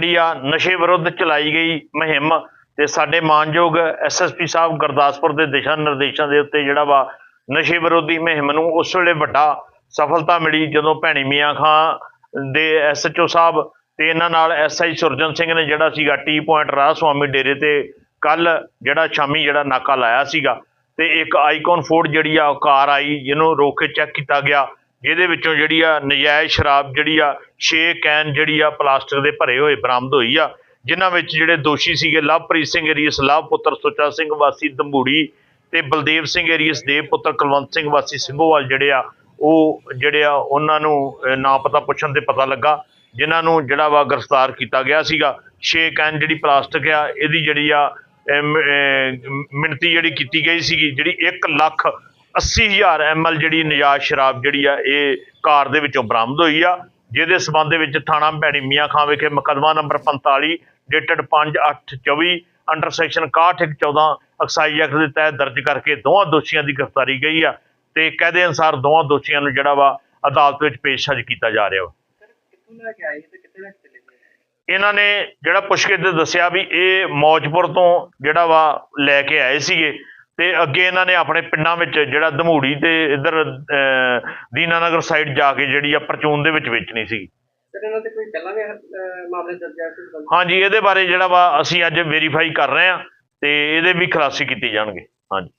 ਜਿਹੜੀ ਆ ਨਸ਼ੇ ਵਿਰੁੱਧ ਚਲਾਈ ਗਈ ਮੁਹਿੰਮ ਤੇ ਸਾਡੇ ਮਾਨਯੋਗ ਐਸਐਸਪੀ ਸਾਹਿਬ ਗੁਰਦਾਸਪੁਰ ਦੇ ਦਿਸ਼ਾ ਨਿਰਦੇਸ਼ਾਂ ਦੇ ਉੱਤੇ ਜਿਹੜਾ ਵਾ ਨਸ਼ੇ ਵਿਰੋਧੀ ਮੁਹਿੰਮ ਨੂੰ ਉਸ ਵੇਲੇ ਵੱਡਾ ਸਫਲਤਾ ਮਿਲੀ ਜਦੋਂ ਭੈਣੀ ਮੀਆਂ ਖਾਂ ਦੇ ਐਸਐਚਓ ਸਾਹਿਬ ਤੇ ਇਹਨਾਂ ਨਾਲ ਐਸਆਈ ਸੁਰਜਨ ਸਿੰਘ ਨੇ ਜਿਹੜਾ ਸੀਗਾ ਟੀ ਪੁਆਇੰਟ ਰਾਹ ਸੁਆਮੀ ਡੇਰੇ ਤੇ ਕੱਲ ਜਿਹੜਾ ਸ਼ਾਮੀ ਜਿਹੜਾ ਨਾਕਾ ਲਾਇਆ ਸੀਗਾ ਤੇ ਇੱਕ ਆਈਕਨ ਫੋਰਡ ਜਿਹੜੀ ਆ ਉਹ ਕਾਰ ਆਈ ਜਿਹਨੂੰ ਰੋਕ ਕੇ ਚੈੱਕ ਕੀਤਾ ਗਿਆ ਜਿਹਦੇ ਵਿੱਚੋਂ ਜਿਹੜੀ ਆ ਨਜਾਇਜ਼ ਸ਼ਰਾਬ ਜਿਹੜੀ ਆ 6 ਕੈਨ ਜਿਹੜੀ ਆ ਪਲਾਸਟਿਕ ਦੇ ਭਰੇ ਹੋਏ ਬਰਾਮਦ ਹੋਈ ਆ ਜਿਨ੍ਹਾਂ ਵਿੱਚ ਜਿਹੜੇ ਦੋਸ਼ੀ ਸੀਗੇ ਲਵਪ੍ਰੀਤ ਸਿੰਘ ਏਰੀਅਸ ਲਵ ਪੁੱਤਰ ਸੁੱਚਾ ਸਿੰਘ ਵਾਸੀ ਦੰਬੂੜੀ ਤੇ ਬਲਦੇਵ ਸਿੰਘ ਏਰੀਅਸ ਦੇਵ ਪੁੱਤਰ ਕੁਲਵੰਤ ਸਿੰਘ ਵਾਸੀ ਸਿੰਘੋਵਾਲ ਜਿਹੜੇ ਆ ਉਹ ਜਿਹੜੇ ਆ ਉਹਨਾਂ ਨੂੰ ਨਾ ਪਤਾ ਪੁੱਛਣ ਤੇ ਪਤਾ ਲੱਗਾ ਜਿਨ੍ਹਾਂ ਨੂੰ ਜਿਹੜਾ ਵਾ ਗ੍ਰਿਫਤਾਰ ਕੀਤਾ ਗਿਆ ਸੀਗਾ। 6 ਕੈਨ ਜਿਹੜੀ ਪਲਾਸਟਿਕ ਆ ਇਹਦੀ ਜਿਹੜੀ ਆ ਅਮ, ਮਿਣਤੀ ਜਿਹੜੀ ਕੀਤੀ ਗਈ ਸੀਗੀ ਜਿਹੜੀ 1 ਲੱਖ 80000 ਐਮਐਲ ਜਿਹੜੀ ਨਜਾਇਜ਼ ਸ਼ਰਾਬ ਜਿਹੜੀ ਆ, ਇਹ ਕਾਰ ਦੇ ਵਿੱਚੋਂ ਬਰਾਮਦ ਹੋਈ ਆ, ਜਿਹਦੇ ਸਬੰਧ ਵਿੱਚ ਥਾਣਾ ਭੈਣੀ ਮੀਆਂ ਖਾਂ ਵਿਖੇ ਮੁਕੱਦਮਾ number 45 dated 5824 under section 6114 excise act ਦੇ ਤਹਿਤ ਦਰਜ ਕਰਕੇ ਦੋਵਾਂ ਦੋਸ਼ੀਆਂ ਦੀ ਗ੍ਰਿਫਤਾਰੀ ਗਈ ਆ ਤੇ ਕਾਇਦੇ ਅਨੁਸਾਰ ਦੋਵਾਂ ਦੋਸ਼ੀਆਂ ਨੂੰ ਜਿਹੜਾ ਵਾ ਅਦਾਲਤ ਵਿੱਚ ਪੇਸ਼ ਕੀਤਾ ਜਾ ਰਿਹਾ ਵਾ। ਇਹਨਾਂ ਨੇ ਜਿਹੜਾ ਪੁੱਛਗਿੱਛ ਦੇ ਦੱਸਿਆ ਵੀ ਇਹ ਮੌਜਪੁਰ ਤੋਂ ਜਿਹੜਾ ਵਾ ਲੈ ਕੇ ਆਏ ਸੀਗੇ ਤੇ ਅੱਗੇ ਇਹਨਾਂ ਨੇ ਆਪਣੇ ਪਿੰਡਾਂ ਵਿੱਚ ਜਿਹੜਾ ਧਮੂੜੀ ਤੇ ਇਧਰ ਦੀਨਾਨਗਰ ਸਾਈਡ ਜਾ ਕੇ ਜਿਹੜੀ ਆ ਪਰਚੂਨ ਦੇ ਵਿੱਚ ਵੇਚਣੀ ਸੀ ਹਾਂਜੀ ਇਹਦੇ ਬਾਰੇ ਜਿਹੜਾ ਵਾ ਅਸੀਂ ਅੱਜ ਵੈਰੀਫਾਈ ਕਰ ਰਹੇ ਹਾਂ ਤੇ ਇਹਦੇ ਵੀ ਖੁਲਾਸੇ ਕੀਤੇ ਜਾਣਗੇ। ਹਾਂਜੀ।